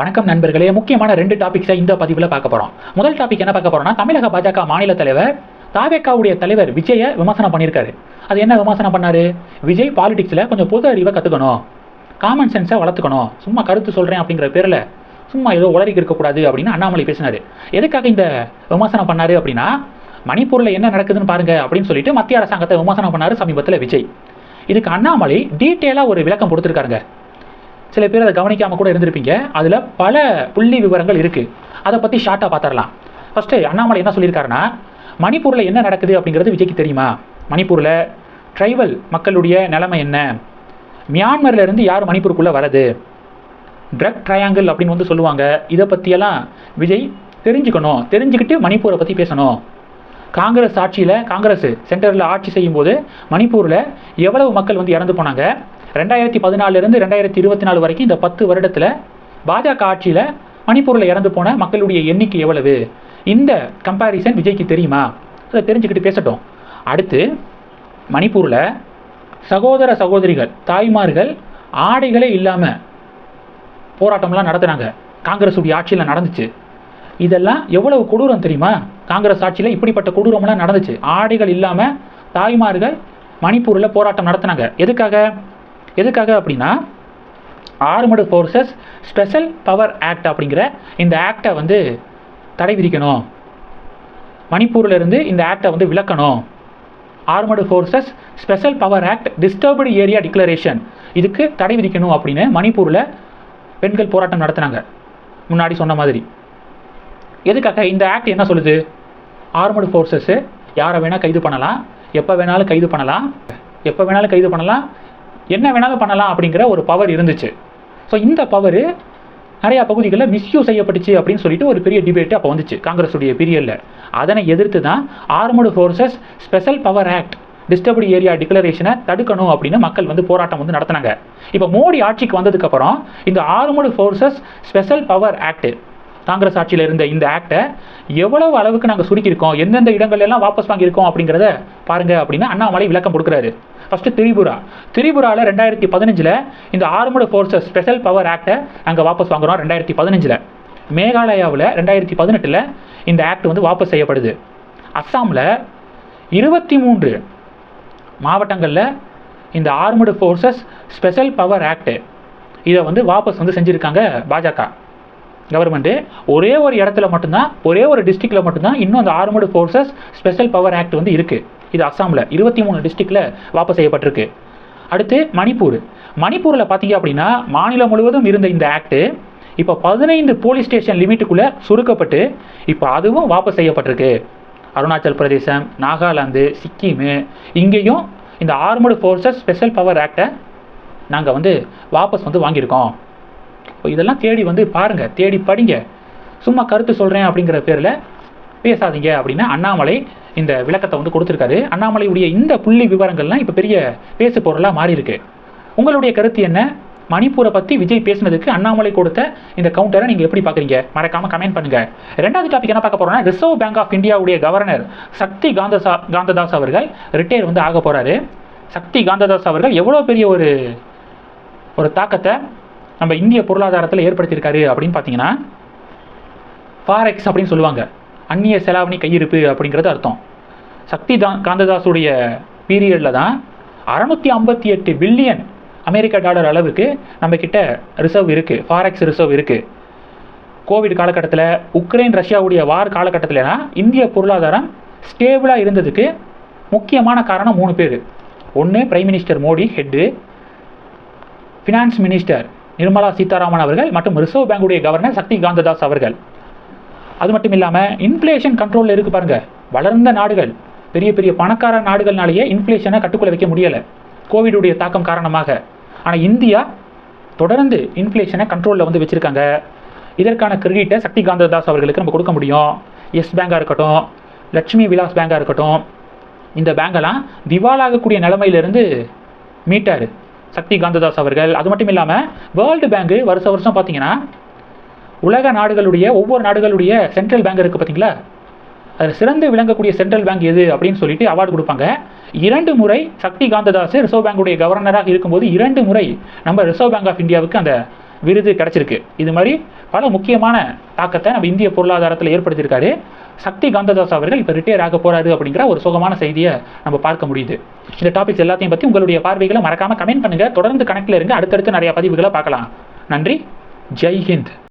வணக்கம் நண்பர்களே. முக்கியமான ரெண்டு டாபிக்ஸை இந்த பதிவில் பார்க்க போகிறோம் முதல் டாபிக் என்ன பார்க்க போகிறோம்னா தமிழக பாஜக மாநில தலைவர் தாவேக்காவுடைய தலைவர் விஜயை விமர்சனம் பண்ணியிருக்காரு. அது என்ன விமர்சனம் பண்ணாரு? விஜய் பாலிடிக்ஸில் கொஞ்சம் பொது அறிவை கற்றுக்கணும் காமன் சென்ஸை வளர்த்துக்கணும். சும்மா கருத்து சொல்கிறேன் அப்படிங்கிற பேரில் சும்மா ஏதோ உளறிக்கு இருக்கக்கூடாது அப்படின்னு அண்ணாமலை பேசினார். எதுக்காக இந்த விமர்சனம் பண்ணார் அப்படின்னா மணிப்பூரில் என்ன நடக்குதுன்னு பாருங்க அப்படின்னு சொல்லிட்டு மத்திய அரசாங்கத்தை விமர்சனம் பண்ணாரு சமீபத்தில் விஜய். இதுக்கு அண்ணாமலை டீட்டெயிலாக ஒரு விளக்கம் கொடுத்துருக்காருங்க. சில பேர் அதை கவனிக்காமல் கூட இருந்திருப்பீங்க. அதில் பல புள்ளி விவரங்கள் இருக்குது அதை பற்றி ஷார்ட்டாக பார்த்துடலாம் ஃபஸ்ட்டு அண்ணாமலை என்ன சொல்லியிருக்காருன்னா மணிப்பூரில் என்ன நடக்குது அப்படிங்கிறது விஜய்க்கு தெரியுமா? மணிப்பூரில் ட்ரைபல் மக்களுடைய நிலைமை என்ன? மியான்மர்லேருந்து யார் மணிப்பூருக்குள்ளே வரது? ட்ரக் ட்ரையாங்கிள் அப்படின்னு வந்து சொல்லுவாங்க. இதை பற்றியெல்லாம் விஜய் தெரிஞ்சுக்கணும். தெரிஞ்சுக்கிட்டு மணிப்பூரை பற்றி பேசணும். காங்கிரஸ் ஆட்சியில் காங்கிரஸ் சென்டரில் ஆட்சி செய்யும்போது மணிப்பூரில் எவ்வளவு மக்கள் வந்து இறந்து போனாங்க? ரெண்டாயிரத்தி பதினாலிருந்து ரெண்டாயிரத்தி இருபத்தி நாலு வரைக்கும் இந்த பத்து வருடத்தில் பாஜக ஆட்சியில் மணிப்பூரில் இறந்து போன மக்களுடைய எண்ணிக்கை எவ்வளவு? இந்த கம்பேரிசன் விஜய்க்கு தெரியுமா? அதை தெரிஞ்சுக்கிட்டு பேசட்டும். அடுத்து மணிப்பூரில் சகோதர சகோதரிகள் தாய்மார்கள் ஆடைகளே இல்லாமல் போராட்டம்லாம் நடத்துனாங்க. காங்கிரஸ் உடைய ஆட்சியில் நடந்துச்சு. இதெல்லாம் எவ்வளவு கொடூரம் தெரியுமா? காங்கிரஸ் ஆட்சியில் இப்படிப்பட்ட கொடூரம்லாம் நடந்துச்சு. ஆடைகள் இல்லாமல் தாய்மார்கள் மணிப்பூரில் போராட்டம் நடத்துனாங்க. எதுக்காக? எதுக்காக அப்படின்னா armed forces special power act அப்படிங்கிற இந்த ஆக்டை வந்து தடை விதிக்கணும். மணிப்பூரில் இருந்து இந்த ஆக்டை வந்து விலக்கணும். Armed forces special power act disturbed area declaration இதுக்கு தடை விதிக்கணும் அப்படின்னு மணிப்பூரில் பெண்கள் போராட்டம் நடத்துனாங்க. முன்னாடி சொன்ன மாதிரி. எதுக்காக இந்த ஆக்ட் என்ன சொல்லுது? ஆர்மடு ஃபோர்ஸஸ்ஸு யாரை வேணால் கைது பண்ணலாம். எப்போ வேணாலும் கைது பண்ணலாம். எப்போ வேணாலும் கைது பண்ணலாம். என்ன வேணாலும் பண்ணலாம் அப்படிங்கிற ஒரு பவர் இருந்துச்சு. ஸோ இந்த பவர் நிறையா பகுதிகளில் மிஸ்யூஸ் செய்யப்பட்டுச்சு அப்படின்னு சொல்லிட்டு ஒரு பெரிய டிபேட் அப்போ வந்துச்சு காங்கிரஸுடைய பீரியடில் அதனை எதிர்த்து தான் armed forces special power act disturbed area டிக்ளரேஷனை தடுக்கணும் அப்படின்னு மக்கள் வந்து போராட்டம் வந்து நடத்தினாங்க. இப்போ மோடி ஆட்சிக்கு வந்ததுக்கப்புறம் இந்த armed forces special power act Congress ஆட்சியில் இருந்த இந்த ஆக்டை எவ்வளவு அளவுக்கு நாங்கள் சுருக்கியிருக்கோம் எந்தெந்த இடங்கள் எல்லாம் வாபஸ் வாங்கியிருக்கோம் அப்படிங்கிறத பாருங்க அப்படின்னு அண்ணாமலை விளக்கம் கொடுக்குறாரு. ஃபஸ்ட்டு திரிபுரா. திரிபுராவில் ரெண்டாயிரத்தி பதினஞ்சில் இந்த ஆர்மடு ஃபோர்ஸஸ் ஸ்பெஷல் பவர் ஆக்டை நாங்கள் வாபஸ் வாங்குறோம் ரெண்டாயிரத்தி பதினஞ்சில். மேகாலயாவில் ரெண்டாயிரத்தி பதினெட்டில் இந்த ஆக்ட் வந்து வாபஸ் செய்யப்படுது. அஸ்ஸாமில் இருபத்தி மூன்று மாவட்டங்களில் இந்த armed forces special power act இதை வந்து வாபஸ் வந்து செஞ்சுருக்காங்க பாஜக. கவர்மெண்ட்டு ஒரே ஒரு இடத்துல மட்டும்தான் ஒரே ஒரு டிஸ்ட்ரிக்டில் மட்டும்தான் இன்னும் அந்த armed forces special power act வந்து இருக்குது இது அஸ்ஸாமில். இருபத்தி மூணு டிஸ்ட்ரிக்டில் வாபஸ் செய்யப்பட்டிருக்கு. அடுத்து மணிப்பூர். மணிப்பூரில் பார்த்தீங்க அப்படின்னா மாநிலம் முழுவதும் இருந்த இந்த ஆக்ட்டு இப்போ பதினைந்து போலீஸ் ஸ்டேஷன் லிமிட்டுக்குள்ளே சுருக்கப்பட்டு இப்போ அதுவும் வாபஸ் செய்யப்பட்டிருக்கு. அருணாச்சல் பிரதேசம் நாகாலாந்து சிக்கிமு இங்கேயும் இந்த ஆர்மடு ஃபோர்ஸஸ் ஸ்பெஷல் பவர் ஆக்டை நாங்கள் வந்து வாபஸ் வந்து வாங்கியிருக்கோம். இதெல்லாம் தேடி வந்து பாருங்கள் தேடி படிங்க. சும்மா கருத்து சொல்கிறேன் அப்படிங்கிற பேரில் பேசாதீங்க அப்படின்னு அண்ணாமலை இந்த விளக்கத்தை வந்து கொடுத்துருக்காரு. அண்ணாமலையுடைய இந்த புள்ளி விவரங்கள்லாம் இப்போ பெரிய பேசு பொருளாக மாறி இருக்கு உங்களுடைய கருத்து என்ன? மணிப்பூரை பற்றி விஜய் பேசினதுக்கு அண்ணாமலை கொடுத்த இந்த கவுண்டரை நீங்கள் எப்படி பார்க்குறீங்க மறக்காமல் கமெண்ட் பண்ணுங்கள் ரெண்டாவது டாபிக் என்ன பார்க்க போகிறோம்னா ரிசர்வ் பேங்க் ஆஃப் இந்தியாவுடைய கவர்னர் சக்தி காந்தசா காந்ததாஸ் அவர்கள் ரிட்டையர் வந்து ஆக போகிறாரு சக்தி காந்ததாஸ் அவர்கள் எவ்வளோ பெரிய ஒரு ஒரு தாக்கத்தை நம்ம இந்திய பொருளாதாரத்தில் ஏற்படுத்தியிருக்காரு அப்படின்னு பார்த்தீங்கன்னா ஃபாரெக்ஸ் அப்படின்னு சொல்லுவாங்க. அந்நிய செலாவணி கையிருப்பு அப்படிங்கிறது அர்த்தம். சக்தி தான் காந்ததாஸுடைய பீரியடில் தான் அறநூற்றி ஐம்பத்தி எட்டு பில்லியன் அமெரிக்க டாலர் அளவுக்கு நம்ம கிட்ட ரிசர்வ் இருக்குது ஃபாரெக்ஸ் ரிசர்வ் இருக்குது கோவிட் காலகட்டத்தில் உக்ரைன் ரஷ்யாவுடைய வார் காலகட்டத்தில்னா இந்திய பொருளாதாரம் ஸ்டேபிளாக இருந்ததுக்கு முக்கியமான காரணம் மூணு பேர். ஒன்று prime minister Modi head finance minister Nirmala Sitharaman அவர்கள் மற்றும் ரிசர்வ் பேங்குடைய கவர்னர் சக்தி காந்ததாஸ் அவர்கள். அது மட்டும் இல்லாமல் இன்ஃப்ளேஷன் கண்ட்ரோலில் இருக்குது பாருங்க. வளர்ந்த நாடுகள் பெரிய பெரிய பணக்கார நாடுகள்னாலேயே இன்ஃப்ளேஷனை கட்டுக்குள்ள வைக்க முடியலை. கோவிடுடைய தாக்கம் காரணமாக. ஆனால் இந்தியா தொடர்ந்து இன்ஃப்ளேஷனை கண்ட்ரோலில் வந்து வச்சுருக்காங்க. இதற்கான கிரெடிட்டை சக்தி காந்ததாஸ் அவர்களுக்கு நம்ம கொடுக்க முடியும். எஸ் பேங்காக இருக்கட்டும் லட்சுமி விலாஸ் பேங்காக இருக்கட்டும். இந்த பேங்கெல்லாம் திவாலாகக்கூடிய நிலமையிலிருந்து மீட்டார். சக்தி காந்ததாஸ் அவர்கள். அது மட்டும் இல்லாமல் வேர்ல்டு பேங்கு வருஷ வருஷம் பார்த்தீங்கன்னா உலக நாடுகளுடைய ஒவ்வொரு நாடுகளுடைய சென்ட்ரல் பேங்க் இருக்குது பார்த்தீங்களா அதில் சிறந்து விளங்கக்கூடிய சென்ட்ரல் பேங்க் எது அப்படின்னு சொல்லிட்டு அவார்டு கொடுப்பாங்க. இரண்டு முறை சக்தி காந்ததாஸ் ரிசர்வ் பேங்குடைய கவர்னராக இருக்கும்போது இரண்டு முறை நம்ம ரிசர்வ் பேங்க் ஆஃப் இந்தியாவுக்கு அந்த விருது கிடைச்சிருக்கு. இது மாதிரி பல முக்கியமான தாக்கத்தை நம்ம இந்திய பொருளாதாரத்தில் ஏற்படுத்தியிருக்காரு. சக்தி காந்ததாஸ் அவர்கள் இப்போ ரிட்டையர் ஆக போகிறாரு அப்படிங்கிற ஒரு சுகமான செய்தியை நம்ம பார்க்க முடியுது. இந்த டாபிக்ஸ் எல்லாத்தையும் பற்றி உங்களுடைய பார்வைகளை மறக்காமல் கமெண்ட் பண்ணுங்கள் தொடர்ந்து கணக்கில் இருங்க. அடுத்தடுத்து நிறைய பதிவுகளை பார்க்கலாம். நன்றி. ஜெய் ஹிந்த்.